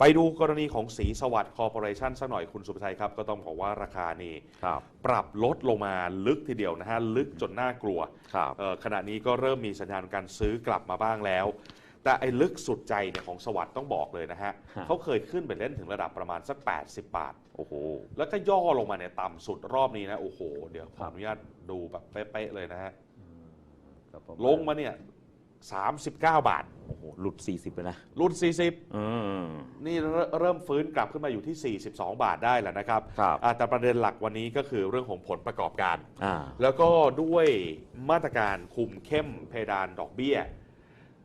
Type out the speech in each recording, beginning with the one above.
ไปดูกรณีของสีสวัสดิ์คอร์ปอเรชั่นสักหน่อยคุณสุภชัยครับ ก็ต้องบอกว่าราคานี่ครับ ปรับลดลงมาลึกทีเดียวนะฮะ ลึกจนน่ากลัวครับเอ่อขณะนี้ก็เริ่มมีสัญญาณการซื้อกลับมาบ้างแล้ว แต่ไอ้ลึกสุดใจเนี่ยของสวัสด์ต้องบอกเลยนะฮะฮะ เขาเคยขึ้นไปเล่นถึงระดับประมาณสัก 80 บาท โอ้โห แล้วก็ย่อลงมาเนี่ยต่ำสุดรอบนี้นะโอ้โห เดี๋ยวขครัอบ อนุญาตดูแบบเป๊ะๆเลยนะฮะครับผมลงมาเนี่ย 39 บาทโอ้โหหลุด 40เลยนะ รุ่นอืม40นี่เริ่มเริ่มฟื้นกลับขึ้นมาอยู่ที่ 42 บาทได้แล้วนะครับครับ อ่าแต่ประเด็นหลักวันนี้ก็คือเรื่องของผลประกอบการ อ่า แล้วก็ด้วยมาตรการคุมเข้มเพดานดอกเบี้ย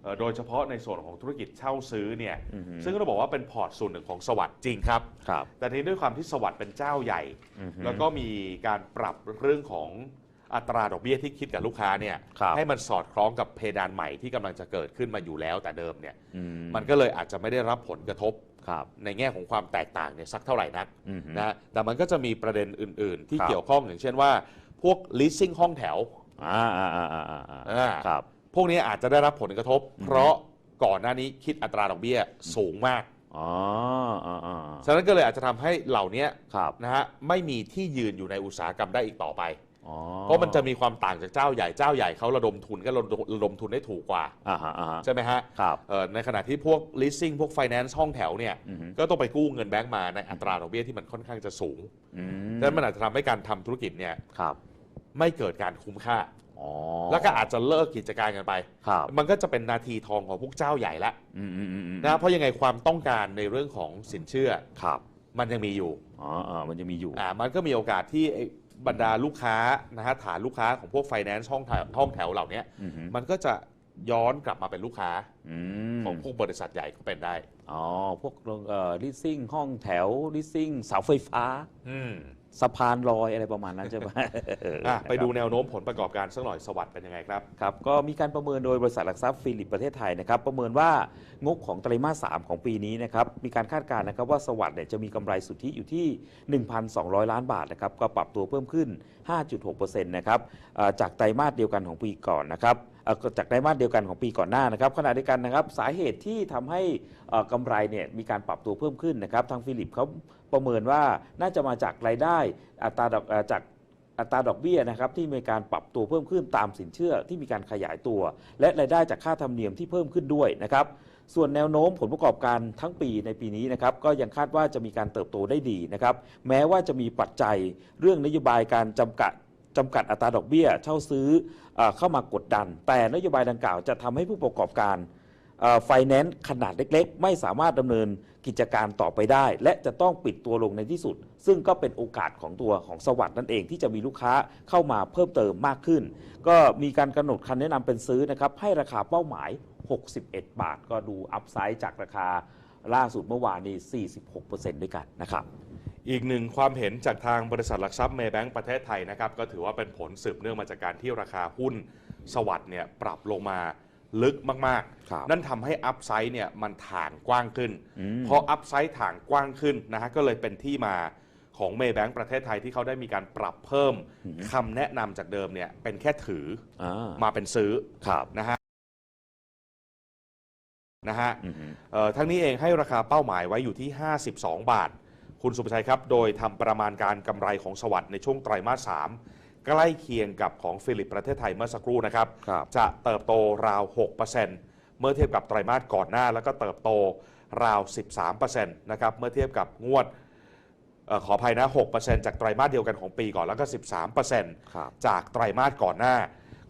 เอ่อโดยเฉพาะในส่วนของธุรกิจเช่าซื้อเนี่ย อือฮึ ซึ่งก็ต้องบอกว่าเป็นพอร์ตส่วนหนึ่งของสวัสด์จริงครับ ครับ แต่ทีนี้ด้วยความที่สวัสด์เป็นเจ้าใหญ่ อือฮึแล้วก็มีการปรับเรื่องของ อัตราดอกเบี้ยที่คิดกับลูกค้าเนี่ยครับให้มันสอดคล้องกับเพดานใหม่ที่กำลังจะเกิดขึ้นมาอยู่แล้วแต่เดิมเนี่ยอืมันก็เลยอาจจะไม่ได้รับผลกระทบ ครับ ในแง่ของความแตกต่างเนี่ยสักเท่าไหร่นักอือฮึนะแต่มันก็จะมีประเด็นอื่น ๆ ที่ครับ เกี่ยวข้องอย่างเช่นว่า พวก leasing ห้องแถวอ่าอ่าอ่าอ่าอ่าอ่าครับ พวกนี้อาจจะได้รับผลกระทบอือฮึเพราะก่อนหน้านี้คิดอัตราดอกเบี้ยสูงมาก อ๋ออ่าอ่าฉะนั้นก็เลยอาจจะทำให้เหล่านี้ครับ นะฮะไม่มีที่ยืนอยู่ในอุตสาหกรรมได้อีกต่อไปอ๋อ เพราะมันจะมีความต่างจากเจ้าใหญ่เจ้าใหญ่เขาระดมทุนก็ระดมระดมทุนได้ถูกกว่าอ่าฮะอ่าฮะใช่ไหมฮะครับเอ่อในขณะที่พวก leasing พวก finance ห้องแถวเนี่ยอือฮึก็ต้องไปกู้เงินแบงก์มาในอัตราดอกเบี้ยที่มันค่อนข้างจะสูงอืมดังนั้นมันอาจจะทำให้การทำธุรกิจเนี่ยครับไม่เกิดการคุ้มค่าอ๋อแล้วก็อาจจะเลิกกิจการกันไปครับมันก็จะเป็นนาทีทองของพวกเจ้าใหญ่ละอืมอืมอืมอืมนะเพราะยังไงความต้องการในเรื่องของสินเชื่อครับมันยังมีอยู่อ๋ออ่ามันจะมีอยู่อ่ามันก็มีโอกาสที่ไอ้ บรรดาลูกค้านะฮะฐานลูกค้าของพวก finance ห้องแถวห้องแถวเหล่านี้อือฮึมันก็จะย้อนกลับมาเป็นลูกค้าอืมของพวกบริษัทใหญ่ก็เป็นได้ อ๋อพวกเอ่อ leasing ห้องแถว leasing เสาไฟฟ้า อืม สะพานลอยอะไรประมาณนั้นใช่ไหม อะไปดูนะครับแนวโน้มผลประกอบการสักหน่อยสวัสด์เป็นยังไงครับ ครับก็มีการประเมินโดยบริษัทหลักทรัพย์ฟิลิปประเทศไทยนะครับประเมินว่างบของไตรมาส3ของปีนี้นะครับมีการคาดการณ์นะครับว่าสวัสด์เนี่ยจะมีกำไรสุทธิอยู่ที่ 1,200 ล้านบาทนะครับก็ปรับตัวเพิ่มขึ้น 5.6%นะครับเอ่อจากไตรมาสเดียวกันของปีก่อนนะครับเอ่อ จากไตรมาสเดียวกันของปีก่อนหน้านะครับขณะเดียวกันนะครับสาเหตุที่ทำให้เอ่อกำไรเนี่ยมีการปรับตัวเพิ่มขึ้นนะครับทางฟิลิปเขาประเมินว่าน่าจะมาจากรายได้อัตราดอกจากอัตราดอกเบี้ยนะครับที่มีการปรับตัวเพิ่มขึ้นตามสินเชื่อที่มีการขยายตัว และรายได้จากค่าธรรมเนียมที่เพิ่มขึ้นด้วยนะครับส่วนแนวโน้มผลประกอบการทั้งปีในปีนี้นะครับก็ยังคาดว่าจะมีการเติบโตได้ดีนะครับแม้ว่าจะมีปัจจัยเรื่องนโยบายการจำกัด จำกัดอัตราดอกเบี้ยเช่าซื้อเออเข้ามากดดัน แต่นโยบายดังกล่าวจะทำให้ผู้ประกอบการไฟแนนซ์ขนาดเล็กๆ ไม่สามารถดำเนินกิจการต่อไปได้ และจะต้องปิดตัวลงในที่สุด ซึ่งก็เป็นโอกาสของตัวของสวัสด์นั่นเองที่จะมีลูกค้าเข้ามาเพิ่มเติมมากขึ้น ก็มีการกำหนดคันแนะนำเป็นซื้อนะครับให้ราคาเป้าหมาย 61 บาท ก็ดูอัพไซด์จากราคาล่าสุดเมื่อวานนี้ 46%ด้วยกันนะครับ อีกหนึ่งความเห็นจากทางบริษัทหลักทรัพย์เมย์แบงก์ประเทศไทยนะครับก็ถือว่าเป็นผลสืบเนื่องมาจากการที่ราคาหุ้นสวัสด์เนี่ยปรับลงมาลึกมากครับๆ นั่นทำให้อัพไซด์เนี่ยมันถ่างกว้างขึ้นอืม พออัพไซด์ถ่างกว้างขึ้นนะฮะก็เลยเป็นที่มาของเมย์แบงก์ประเทศไทยที่เขาได้มีการปรับเพิ่มคำแนะนำจากเดิมเนี่ยเป็นแค่ถืออ่ามาเป็นซื้อ ครับ นะฮะนะฮะอือฮึ เอ่อทั้งนี้เองให้ราคาเป้าหมายไว้อยู่ที่ 52 บาท คุณสุภชัยครับ โดยทำประมาณการกำไรของสวัสด์ในช่วงไตรมาส3ใกล้เคียงกับของฟิลิปประเทศไทยเมื่อสักครู่นะครับครับจะเติบโตราว 6%เมื่อเทียบกับไตรมาสก่อนหน้า แล้วก็เติบโตราว 13%นะครับเมื่อเทียบกับงวดเออขออภัยนะ 6%จากไตรมาสเดียวกันของปีก่อนแล้วก็ 13%ครับจากไตรมาสก่อนหน้า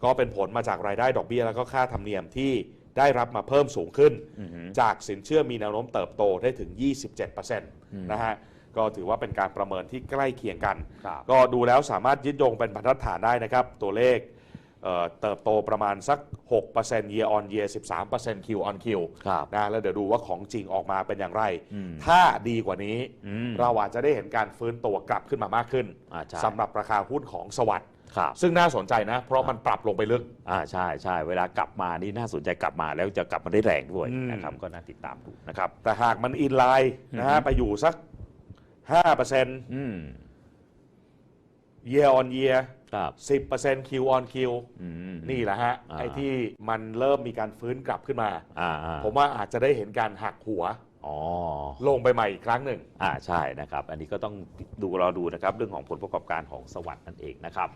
ก็เป็นผลมาจากรายได้ดอกเบี้ย แล้วก็ค่าธรรมเนียมที่ได้รับมาเพิ่มสูงขึ้นอือฮึจากสินเชื่อมีแนวโน้มเติบโตได้ถึง 27%นะฮะ ก็ถือว่าเป็นการประเมินที่ใกล้เคียงกัน ครับก็ดูแล้วสามารถยึดโยงเป็นบรรทัดฐานได้นะครับ ตัวเลขเอ่อเติบโตประมาณสัก 6% year on year 13% Q on Q ครับ นะแล้วเดี๋ยวดูว่าของจริงออกมาเป็นอย่างไร อืมถ้าดีกว่านี้ อืมเราอาจจะได้เห็นการฟื้นตัวกลับขึ้นมามากขึ้นอ่าใช่ สำหรับราคาหุ้นของสวัสด์ครับซึ่งน่าสนใจนะ เพราะมันปรับลงไปลึก อ่าใช่ใช่เวลากลับมานี่น่าสนใจกลับมาแล้วจะกลับมาได้แรงด้วยอืม นะครับก็น่าติดตามดูนะครับ แต่หากมันอินไลน์นะฮะอือฮึไปอยู่สัก 5%อืม year on year ครับ10% Q on Q อืม นี่แหละฮะ อ่า ไอ้ที่มันเริ่มมีการฟื้นกลับขึ้นมา อ่าอ่าผมว่าอาจจะได้เห็นการหักหัว อ๋อ ลงไปใหม่อีกครั้งหนึ่ง อ่าใช่นะครับ อันนี้ก็ต้องดูรอดูนะครับ เรื่องของผลประกอบการของสวัสด์นั่นเองนะครับ